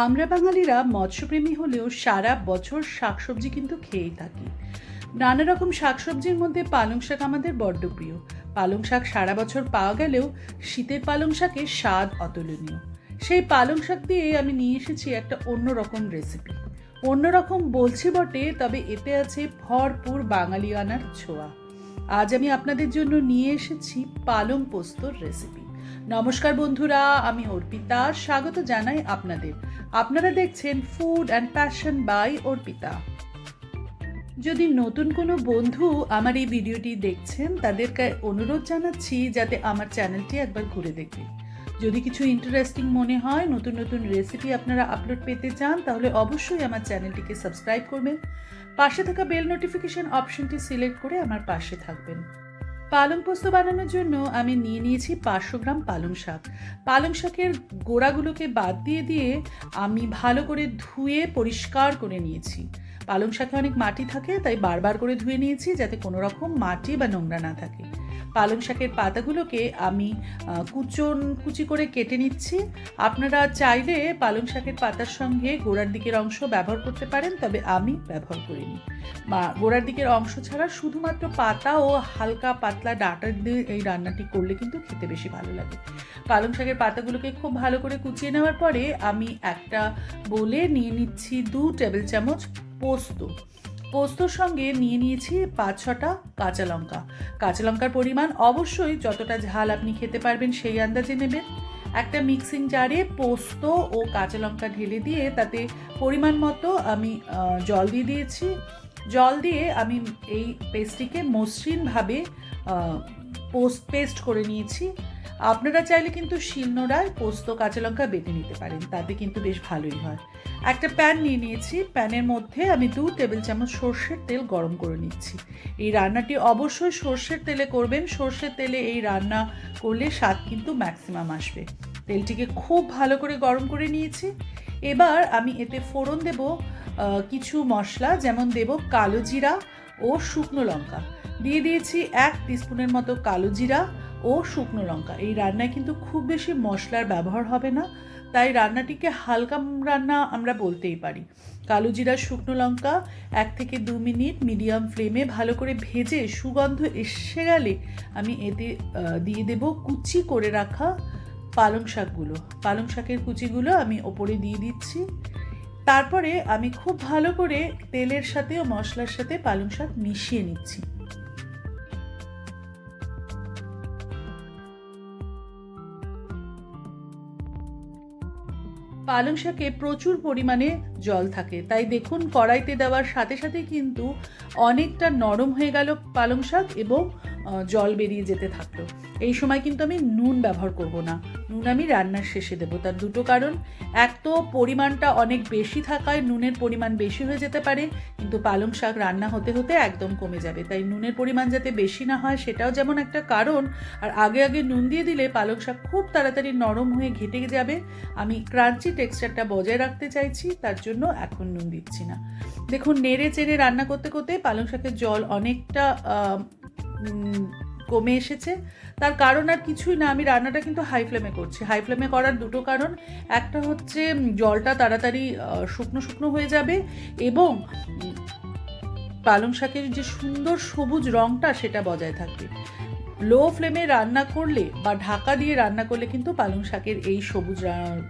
আমরা বাঙালিরা মৎস্যপ্রেমী হলেও সারা বছর শাকসবজি কিন্তু খেয়েই থাকি। নানা রকম শাকসবজির মধ্যে পালং শাক আমাদের বড্ড প্রিয়। পালং শাক সারা বছর পাওয়া গেলেও শীতের পালং শাকের স্বাদ অতুলনীয়। সেই পালং শাক দিয়ে আমি নিয়ে এসেছি একটা অন্যরকম রেসিপি অন্যরকম বলছি বটে, তবে এতে আছে ভরপুর বাঙালিয়ানার ছোঁয়া। আজ আমি আপনাদের জন্য নিয়ে এসেছি পালং পোস্তর রেসিপি নমস্কার বন্ধুরা, আমি অর্পিতা। স্বাগত জানাই আপনাদের। আপনারা দেখছেন food and passion by Arpita. যদি নতুন কোনো বন্ধু আমার এই ভিডিওটি দেখছেন, তাদেরকে অনুরোধ জানাচ্ছি যাতে আমার চ্যানেলটি একবার ঘুরে দেখবে যদি কিছু ইন্টারেস্টিং মনে হয়, নতুন নতুন রেসিপি আপনারা আপলোড পেতে চান, তাহলে অবশ্যই আমার চ্যানেলটিকে সাবস্ক্রাইব করবেন। পাশে থাকা বেল নোটিফিকেশন অপশনটি সিলেক্ট করে আমার পাশে থাকবেন। পালং পোস্ত বানানোর জন্য আমি নিয়ে নিয়েছি পাঁচশো গ্রাম পালং শাক। পালং শাকের গোড়াগুলোকে বাদ দিয়ে দিয়ে আমি ভালো করে ধুয়ে পরিষ্কার করে নিয়েছি। পালং শাকে অনেক মাটি থাকে, তাই বারবার করে ধুয়ে নিয়েছি যাতে কোনো রকম মাটি বা নোংরা না থাকে। পালং শাকের পাতাগুলোকে আমি কুচন, কুচি করে কেটে নিচ্ছি। আপনারা চাইলে পালং শাকের পাতার সঙ্গে গোড়ার দিকের অংশ ব্যবহার করতে পারেন, তবে আমি ব্যবহার করিনি। বা গোড়ার দিকের অংশ ছাড়া শুধুমাত্র পাতা ও হালকা পাতলা ডাটা দিয়ে এই রান্নাটি করলে কিন্তু খেতে বেশি ভালো লাগে। পালং শাকের পাতাগুলোকে খুব ভালো করে কুচিয়ে নেওয়ার পরে আমি একটা বলে নিয়ে নিচ্ছি দু টেবিল চামচ পোস্ত। পোস্তর সঙ্গে নিয়ে নিয়েছি পাঁচ ছটা কাঁচা লঙ্কা। কাঁচা লঙ্কার পরিমাণ অবশ্যই যতটা ঝাল আপনি খেতে পারবেন সেই আন্দাজে নেবেন। একটা মিক্সিং জারে পোস্ত ও কাঁচা লঙ্কা ঢেলে দিয়ে তাতে পরিমাণ মতো আমি জল দিয়ে দিয়েছি। জল দিয়ে আমি এই পেস্টটিকে মসৃণভাবে পোস্ট পেস্ট করে নিয়েছি। আপনারা চাইলে কিন্তু শিলনোড়ায় পোস্ত কাঁচা লঙ্কা বেটে নিতে পারেন, তাতে কিন্তু বেশ ভালোই হয়। একটা প্যান নিয়ে নিয়েছি। প্যানের মধ্যে আমি দু টেবিল চামচ সর্ষের তেল গরম করে নিচ্ছি। এই রান্নাটি অবশ্যই সর্ষের তেলে করবেন। সর্ষের তেলে এই রান্না করলে স্বাদ কিন্তু ম্যাক্সিমাম আসবে। তেলটিকে খুব ভালো করে গরম করে নিয়েছি। এবার আমি এতে ফোড়ন দেব কিছু মশলা, যেমন দেব কালো জিরা ও শুকনো লঙ্কা। দিয়ে দিয়েছি এক টিস্পুনের মতো কালো জিরা ও শুকনো লঙ্কা। এই রান্নায় কিন্তু খুব বেশি মশলার ব্যবহার হবে না। তাই রান্নাটিকে হালকা রান্না আমরা বলতেই পারি। কালো জিরা, শুকনো লঙ্কা, এক থেকে দু মিনিট মিডিয়াম ফ্লেমে ভালো করে ভেজে সুগন্ধ এসে গেলে আমি এতে দিয়ে দেব কুচি করে রাখা পালং শাকগুলো। পালং শাকের কুচিগুলো আমি ওপরে দিয়ে দিচ্ছি। তারপরে আমি খুব ভালো করে তেলের সাথে ও মশলার সাথে পালং শাক মিশিয়ে নিচ্ছি। পালং শাকে প্রচুর পরিমাণে জল থাকে। তাই দেখুন, কড়াইতে দেওয়ার সাথে সাথে কিন্তু অনেকটা নরম হয়ে গেল পালং শাক এবং জল বেরিয়ে যেতে থাকল। এই সময় কিন্তু আমি নুন ব্যবহার করব না। নুন আমি রান্নার শেষে দেবো। তার দুটো কারণ, এক তো পরিমাণটা অনেক বেশি থাকায় নুনের পরিমাণ বেশি হয়ে যেতে পারে, কিন্তু পালং শাক রান্না হতে হতে একদম কমে যাবে। তাই নুনের পরিমাণ যাতে বেশি না হয়, সেটাও যেমন একটা কারণ, আর আগে আগে নুন দিয়ে দিলে পালং শাক খুব তাড়াতাড়ি নরম হয়ে ঘেটে যাবে। আমি ক্রাঞ্চি টেক্সচারটা বজায় রাখতে চাইছি, তার জন্য এখন নুন দিচ্ছি না। দেখুন, নেড়ে চেড়ে রান্না করতে করতে পালং শাকের জল অনেকটা কমে এসেছে। তার কারণ আর কিছুই না, আমি রান্নাটা কিন্তু হাই ফ্লেমে করছি। হাই ফ্লেমে করার দুটো কারণ। একটা হচ্ছে জলটা তাড়াতাড়ি শুকনো শুকনো হয়ে যাবে এবং পালং শাকের যে সুন্দর সবুজ রঙটা সেটা বজায় থাকবে। লো ফ্লেমে রান্না করলে বা ঢাকা দিয়ে রান্না করলে কিন্তু পালং শাকের এই সবুজ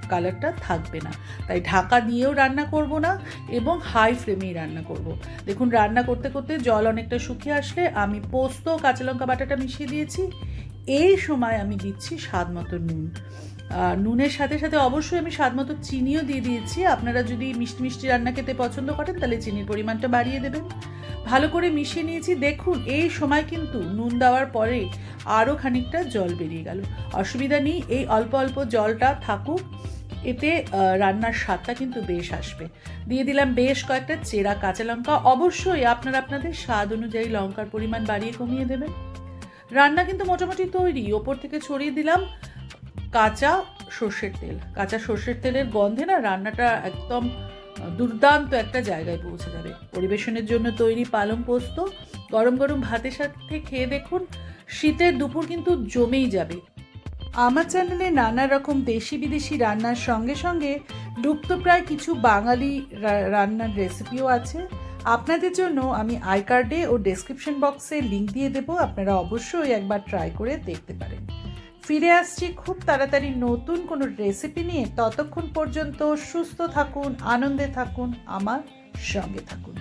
কালারটা থাকবে না। তাই ঢাকা দিয়েও রান্না করব না এবং হাই ফ্লেমেই রান্না করব। দেখুন, রান্না করতে করতে জল অনেকটা শুকিয়ে আসলে আমি পোস্ত, কাঁচা লঙ্কা, বাটাটা মিশিয়ে দিয়েছি। এই সময় আমি দিচ্ছি স্বাদ মতো নুন। নুনের সাথে সাথে অবশ্যই আমি স্বাদ মতো চিনিও দিয়ে দিয়েছি। আপনারা যদি মিষ্টি মিষ্টি রান্না খেতে পছন্দ করেন, তাহলে চিনির পরিমাণটা বাড়িয়ে দেবেন। ভালো করে মিশিয়ে নিয়েছি। দেখুন, এই সময় কিন্তু নুন দেওয়ার পরে আরও খানিকটা জল বেরিয়ে গেল। অসুবিধা নেই, এই অল্প অল্প জলটা থাকুক, এতে রান্নার স্বাদটা কিন্তু বেশ আসবে। দিয়ে দিলাম বেশ কয়েকটা চেরা কাঁচা লঙ্কা। অবশ্যই আপনারা আপনাদের স্বাদ অনুযায়ী লঙ্কার পরিমাণ বাড়িয়ে কমিয়ে দেবেন। রান্না কিন্তু মোটামুটি তৈরি। ওপর থেকে ছড়িয়ে দিলাম। কাঁচা সর্ষের তেল। কাঁচা সর্ষের তেলের গন্ধে না রান্নাটা একদম দুর্দান্ত একটা জায়গায় পৌঁছে যাবে। পরিবেশনের জন্য তৈরি পালং পোস্ত, গরম গরম ভাতের সাথে খেয়ে দেখুন শীতের দুপুর কিন্তু জমেই যাবে। আমার চ্যানেলে নানা রকম দেশি বিদেশি রান্নার সঙ্গে সঙ্গে লুপ্তপ্রায় কিছু বাঙালি রান্নার রেসিপিও আছে। আপনাদের জন্য আমি আই কার্ডে ও ডেসক্রিপশন বক্সে লিংক দিয়ে দেবো, আপনারা অবশ্যই একবার ট্রাই করে দেখতে পারেন। ফিরে আসছি খুব তাড়াতাড়ি নতুন কোনো রেসিপি নিয়ে। ততক্ষণ পর্যন্ত সুস্থ থাকুন, আনন্দে থাকুন, আমার সঙ্গে থাকুন।